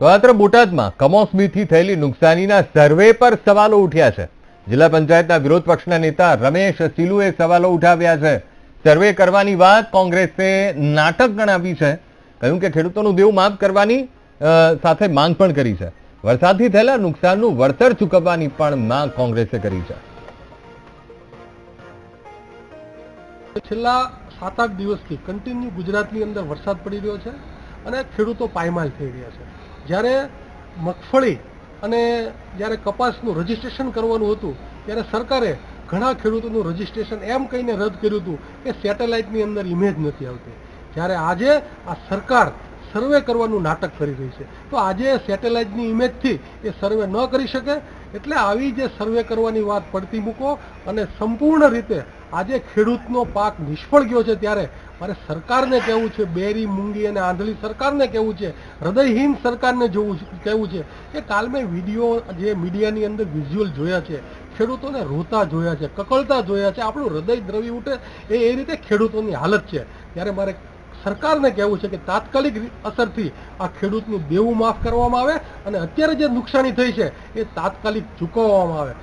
તો બોટાદમાં કમોસમીથી થયેલી નુકસાનીના સર્વે પર સવાલો ઉઠ્યા છે. જિલ્લા પંચાયતના વિરોધ પક્ષના નેતા રમેશ સિલુએ સવાલો ઉઠાવ્યા છે. સર્વે કરવાની વાત કોંગ્રેસે નાટક ગણાવી છે. કહ્યું કે ખેડૂતોનું દેવું માફ કરવાની સાથે માંગ પણ કરી છે. વરસાદથી થયેલા નુકસાનનું વળતર ચૂકવવાની પણ માંગ કોંગ્રેસે કરી છે. છેલ્લા સાત આઠ દિવસથી કન્ટિન્યુ ગુજરાતની અંદર વરસાદ પડી રહ્યો છે અને ખેડૂતો પાયમાલ થઈ રહ્યા છે. જ્યારે મગફળી અને જ્યારે કપાસનું રજીસ્ટ્રેશન કરવાનું હતું, ત્યારે સરકારે ઘણા ખેડૂતોનું રજીસ્ટ્રેશન એમ કહીને રદ કર્યું હતું કે સેટેલાઇટની અંદર ઇમેજ નથી આવતી. જ્યારે આજે આ સરકાર સર્વે કરવાનું નાટક કરી રહી છે. તો આજે સેટેલાઇટની ઇમેજથી એ સર્વે ન કરી શકે, એટલે આવી જે સર્વે કરવાની વાત પડતી મૂકો અને સંપૂર્ણ રીતે આજે ખેડૂતનો પાક નિષ્ફળ ગયો છે ત્યારે મારે સરકારને કહેવું છે, બેરી, મૂંગી અને આંધળી સરકારને કહેવું છે, હૃદયહીન સરકારને જોવું કહેવું છે કે કાલ મેં વીડિયો જે મીડિયાની અંદર વિઝ્યુઅલ જોયા છે, ખેડૂતોને રોતા જોયા છે, કકળતા જોયા છે, આપણું હૃદય દ્રવી ઉઠે, એ એ રીતે ખેડૂતોની હાલત છે. ત્યારે મારે સરકારને કહેવું છે કે તાત્કાલિક અસરથી આ ખેડૂતનું દેવું માફ કરવામાં આવે અને અત્યારે જે નુકસાની થઈ છે, એ તાત્કાલિક ચૂકવવામાં આવે.